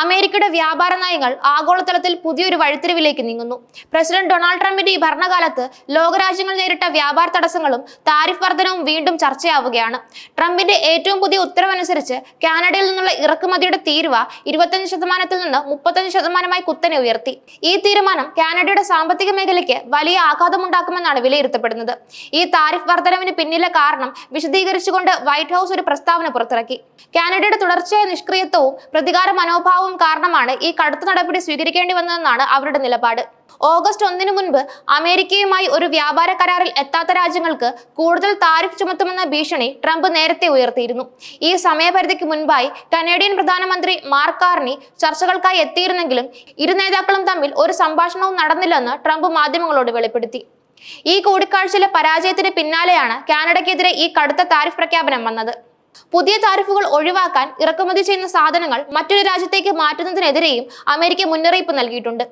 അമേരിക്കയുടെ വ്യാപാര നയങ്ങൾ ആഗോളതലത്തിൽ പുതിയൊരു വഴിത്തിരിവിലേക്ക് നീങ്ങുന്നു. പ്രസിഡന്റ് ഡൊണാൾഡ് ട്രംപിന്റെ ഈ ഭരണകാലത്ത് ലോകരാജ്യങ്ങൾ നേരിട്ട വ്യാപാര തടസ്സങ്ങളും താരിഫ് വർധനവും വീണ്ടും ചർച്ചയാവുകയാണ്. ട്രംപിന്റെ ഏറ്റവും പുതിയ ഉത്തരവനുസരിച്ച് കാനഡയിൽ നിന്നുള്ള ഇറക്കുമതിയുടെ തീരുവ ഇരുപത്തഞ്ച് ശതമാനത്തിൽ നിന്ന് മുപ്പത്തഞ്ച് ശതമാനമായി കുത്തനെ ഉയർത്തി. ഈ തീരുമാനം കാനഡയുടെ സാമ്പത്തിക മേഖലയ്ക്ക് വലിയ ആഘാതമുണ്ടാക്കുമെന്നാണ് വിലയിരുത്തപ്പെടുന്നത്. ഈ താരിഫ് വർധനവിന് പിന്നിലെ കാരണം വിശദീകരിച്ചുകൊണ്ട് വൈറ്റ് ഹൗസ് ഒരു പ്രസ്താവന പുറത്തിറക്കി. കാനഡയുടെ തുടർച്ചയായ നിഷ്ക്രിയത്വവും പ്രതികാര മനോഭാവവും കാരണമാണ് ഈ കടുത്ത നടപടി സ്വീകരിക്കേണ്ടി വന്നതെന്നാണ് അവരുടെ നിലപാട്. ഓഗസ്റ്റ് ഒന്നിനു മുൻപ് അമേരിക്കയുമായി ഒരു വ്യാപാര കരാറിൽ എത്താത്ത രാജ്യങ്ങൾക്ക് കൂടുതൽ താരിഫ് ചുമത്തുമെന്ന ഭീഷണി ട്രംപ് നേരത്തെ ഉയർത്തിയിരുന്നു. ഈ സമയപരിധിക്ക് മുൻപായി കനേഡിയൻ പ്രധാനമന്ത്രി മാർക്ക് കാർണി ചർച്ചകൾക്കായി എത്തിയിരുന്നെങ്കിലും ഇരു നേതാക്കളും തമ്മിൽ ഒരു സംഭാഷണവും നടന്നില്ലെന്ന് ട്രംപ് മാധ്യമങ്ങളോട് വെളിപ്പെടുത്തി. ഈ കൂടിക്കാഴ്ചയിലെ പരാജയത്തിന് പിന്നാലെയാണ് കാനഡയ്ക്കെതിരെ ഈ കടുത്ത താരിഫ് പ്രഖ്യാപനം വന്നത്. പുതിയ താരിഫുകൾ ഒഴിവാക്കാൻ ഇറക്കുമതി ചെയ്യുന്ന സാധനങ്ങൾ മറ്റൊരു രാജ്യത്തേക്ക് മാറ്റുന്നതിനെതിരെയും അമേരിക്ക മുന്നറിയിപ്പ് നൽകിയിട്ടുണ്ട്.